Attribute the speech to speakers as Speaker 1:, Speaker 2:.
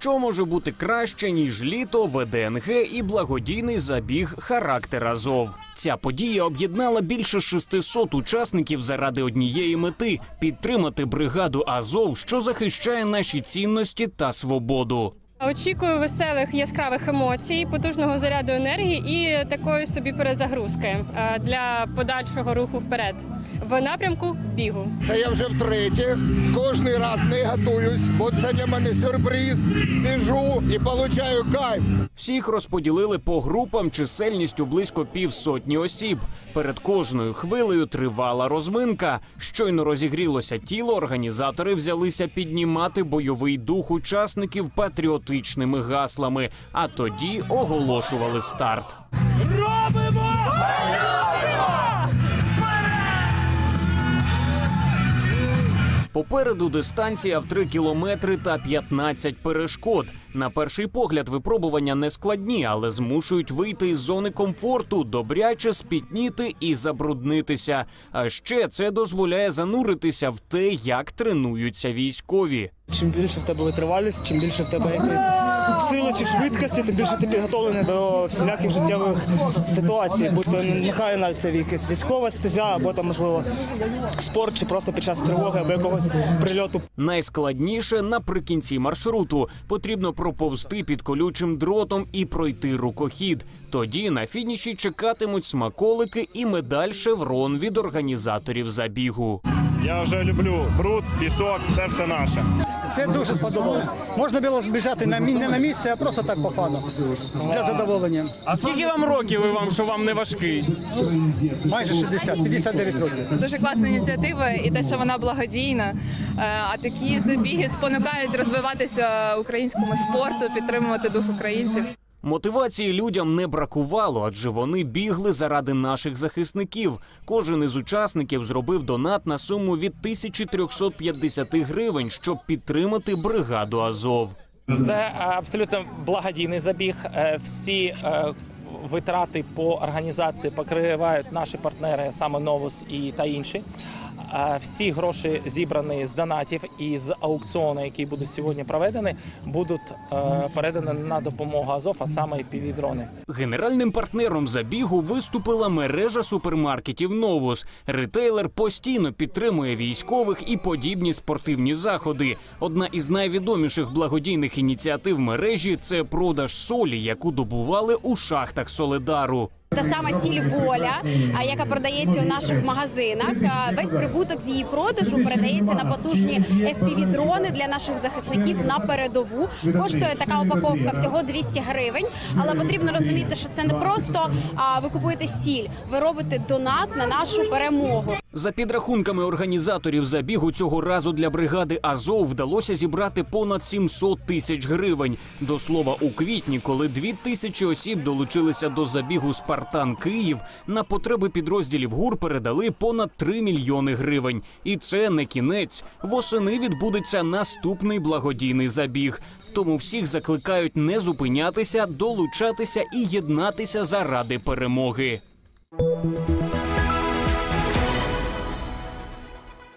Speaker 1: Що може бути краще ніж літо, ВДНГ і благодійний забіг Характер Азов? Ця подія об'єднала більше 600 учасників заради однієї мети підтримати бригаду Азов, що захищає наші цінності та свободу.
Speaker 2: Очікую веселих яскравих емоцій, потужного заряду енергії і такої собі перезагрузки е, для подальшого руху вперед в напрямку бігу.
Speaker 3: Це я вже втретє. Кожний раз не готуюсь, бо це для мене сюрприз. Біжу і получаю кайф.
Speaker 1: Всіх розподілили по групам чисельністю близько півсотні осіб. Перед кожною хвилею тривала розминка. Щойно розігрілося тіло. Організатори взялися піднімати бойовий дух учасників патріотичними гаслами, а тоді оголошували старт. Попереду дистанція в 3 кілометри та 15 перешкод. На перший погляд випробування не складні, але змушують вийти із зони комфорту, добряче спітніти і забруднитися. А ще це дозволяє зануритися в те, як тренуються військові.
Speaker 4: Чим більше в тебе витривалість, чим більше в тебе якоїсь сили чи швидкості, тим більше ти підготовлений до всіляких життєвих ситуацій. Будь то нехай навіть це якась військова стезя, або там можливо спорт, чи просто під час тривоги або якогось прильоту.
Speaker 1: Найскладніше наприкінці маршруту потрібно проповзти під колючим дротом і пройти рукохід. Тоді на фініші чекатимуть смаколики і медаль шеврон від організаторів забігу.
Speaker 5: Я вже люблю бруд, пісок, це все наше.
Speaker 6: Це дуже сподобалось. Можна було біжати на мі- не на місці, а просто так по фану. Для задоволення.
Speaker 7: А скільки вам років і вам, що вам не важкий?
Speaker 6: Майже 60, 59 років.
Speaker 8: Дуже класна ініціатива і те, що вона благодійна. Е, А такі забіги спонукають розвиватися українському спорту, підтримувати дух українців.
Speaker 1: Мотивації людям не бракувало, адже вони бігли заради наших захисників. Кожен із учасників зробив донат на суму від 1350 гривень, щоб підтримати бригаду Азов.
Speaker 9: Це е, абсолютно благодійний забіг. Е, Всі е, витрати по організації покривають наші партнери, саме Новус і та інші. Всі гроші зібрані з донатів і з аукціону, який буде сьогодні проведений, будуть е, передані на допомогу Азов, а саме і дрони.
Speaker 1: Генеральним партнером забігу виступила мережа супермаркетів Новус. Ретейлер постійно підтримує військових і подібні спортивні заходи. Одна із найвідоміших благодійних ініціатив мережі це продаж солі, яку добували у шахтах Соледару.
Speaker 10: Та сама сіль воля, яка продається у наших магазинах. Весь прибуток з її продажу передається на потужні FPV-дрони для наших захисників на передову. Коштує така упаковка всього 200 гривень. Але потрібно розуміти, що це не просто ви купуєте сіль, ви робите донат на нашу перемогу.
Speaker 1: За підрахунками організаторів забігу цього разу для бригади Азов вдалося зібрати понад 700 тисяч гривень. До слова, у квітні, коли дві тисячі осіб долучилися до забігу Спартан Київ, на потреби підрозділів ГУР передали понад 3 мільйони гривень. І це не кінець. Восени відбудеться наступний благодійний забіг. Тому всіх закликають не зупинятися, долучатися і єднатися заради перемоги.